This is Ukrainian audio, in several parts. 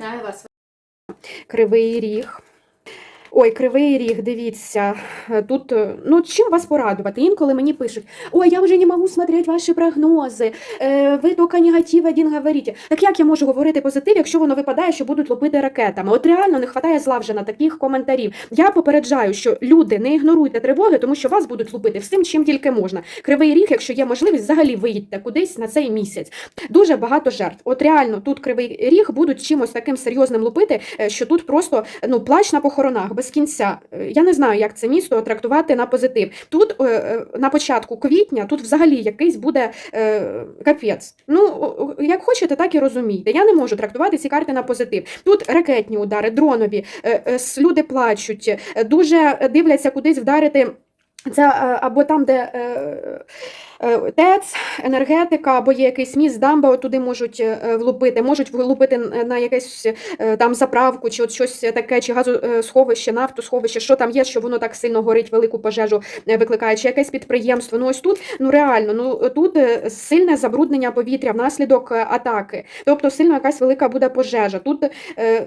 Вітаю вас. Кривий ріг. Ой, кривий ріг, дивіться. Тут, е, ну, чим вас порадувати? Інколи мені пишуть: Ой, я вже не можу смотреть ваші прогнози, е, ви тільки негатив один говорите. Так як я можу говорити позитив, якщо воно випадає, що будуть лупити ракетами? От реально не вистачає зла вже на таких коментарів. Я попереджаю, що люди не ігноруйте тривоги, тому що вас будуть лупити всім, чим тільки можна. Кривий ріг, якщо є можливість, взагалі виїдьте кудись на цей місяць. Дуже багато жертв. От реально тут кривий ріг будуть чимось таким серйозним лупити, е, що тут просто ну плач на похоронах без кінця. Е, Я не знаю, як це місто трактувати на позитив. Тут е, е, на початку квітня тут взагалі якийсь буде капець. Ну як хочете, так і розумійте. Я не можу трактувати ці карти на позитив. Тут ракетні удари, дронові, люди плачуть, дуже дивляться кудись вдарити. Це е, або там, де е, е, ТЕЦ, енергетика, або є якийсь міст, дамба, туди можуть влупити, можуть влупити на якесь там заправку, чи от щось таке, чи газосховище, нафтосховище, що там є, що воно так сильно горить, велику пожежу викликає, чи якесь підприємство. Ну ось тут, ну реально, ну тут сильне забруднення повітря внаслідок атаки. Тобто сильно якась велика буде пожежа. Тут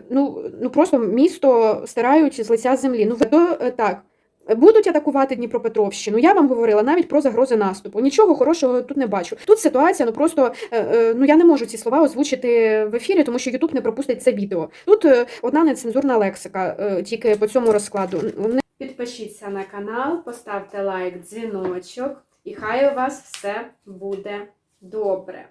ну, ну просто місто стирають з лиця землі. Ну то так. Будуть атакувати Дніпропетровщину. Я вам говорила навіть про загрози наступу. Нічого хорошого тут не бачу. Тут ситуація, ну просто е, е, ну я не можу ці слова озвучити в ефірі, тому що Ютуб не пропустить це відео. Тут е, одна нецензурна лексика, тільки по цьому розкладу. Підпишіться на канал, поставте лайк, дзвіночок, і хай у вас все буде добре.